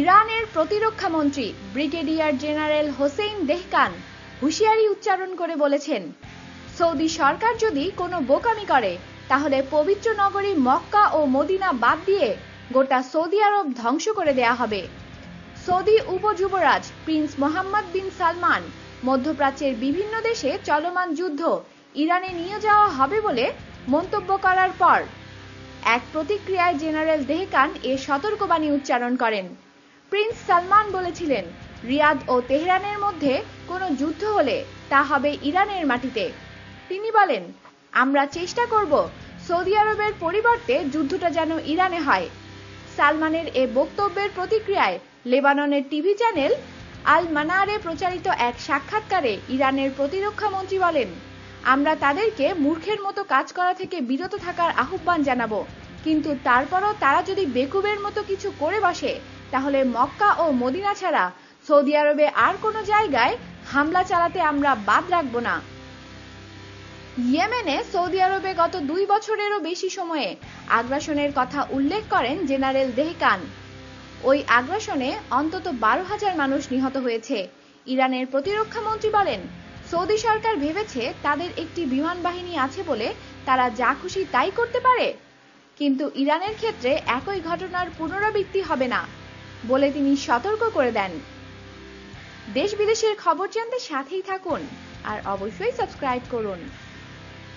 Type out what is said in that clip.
ইরানের প্রতিরক্ষা মন্ত্রী ব্রিগেডিয়ার জেনারেল হোসেইন দেহকান হুঁশিয়ারি উচ্চারণ করে বলেছেন, সৌদি সরকার যদি কোনো বোকামি করে, তাহলে পবিত্র নগরী মক্কা ও মদিনা বাদ দিয়ে গোটা সৌদি আরব ধ্বংস করে দেয়া হবে। সৌদি উপযুবরাজ প্রিন্স মোহাম্মদ বিন সালমান মধ্যপ্রাচ্যের বিভিন্ন দেশে চলমান যুদ্ধ ইরানে নিয়ে যাওয়া হবে বলে মন্তব্য করার পর এক প্রতিক্রিয়ায় জেনারেল দেহকান এ সতর্কবাণী উচ্চারণ করেন। প্রিন্স সালমান বলেছিলেন, রিয়াদ ও তেহরানের মধ্যে কোনো যুদ্ধ হলে তা হবে ইরানের মাটিতে। তিনি বলেন, আমরা চেষ্টা করব সৌদি আরবের পরিবর্তে যুদ্ধটা যেন ইরানে হয়। সালমানের এ বক্তব্যের প্রতিক্রিয়ায় লেবাননের টিভি চ্যানেল আল মানারে প্রচারিত এক সাক্ষাৎকারে ইরানের প্রতিরক্ষা মন্ত্রী বলেন, আমরা তাদেরকে মূর্খের মতো কাজ করা থেকে বিরত থাকার আহ্বান জানাব, কিন্তু তারপরও তারা যদি বেকুবের মতো কিছু করে বসে তাহলে মক্কা ও মদিনা ছাড়া সৌদি আরবে আর কোনো জায়গায় হামলা চালাতে আমরা বাদ রাখব না। ইয়েমেনে সৌদি আরবে গত দুই বছরেরও বেশি সময়ে আগ্রাসনের কথা উল্লেখ করেন জেনারেল দেহকান। ওই আগ্রাসনে অন্তত বারো হাজার মানুষ নিহত হয়েছে। ইরানের প্রতিরক্ষা মন্ত্রী বলেন, সৌদি সরকার ভেবেছে তাদের একটি বিমান বাহিনী আছে বলে তারা যা খুশি তাই করতে পারে। কিন্তু ইরানের ক্ষেত্রে একই ঘটনার পুনরাবৃত্তি হবে না। বলে তিনি সতর্ক করে দেন। দেশ বিদেশের খবর জানতে সাথেই থাকুন আর অবশ্যই সাবস্ক্রাইব করুন।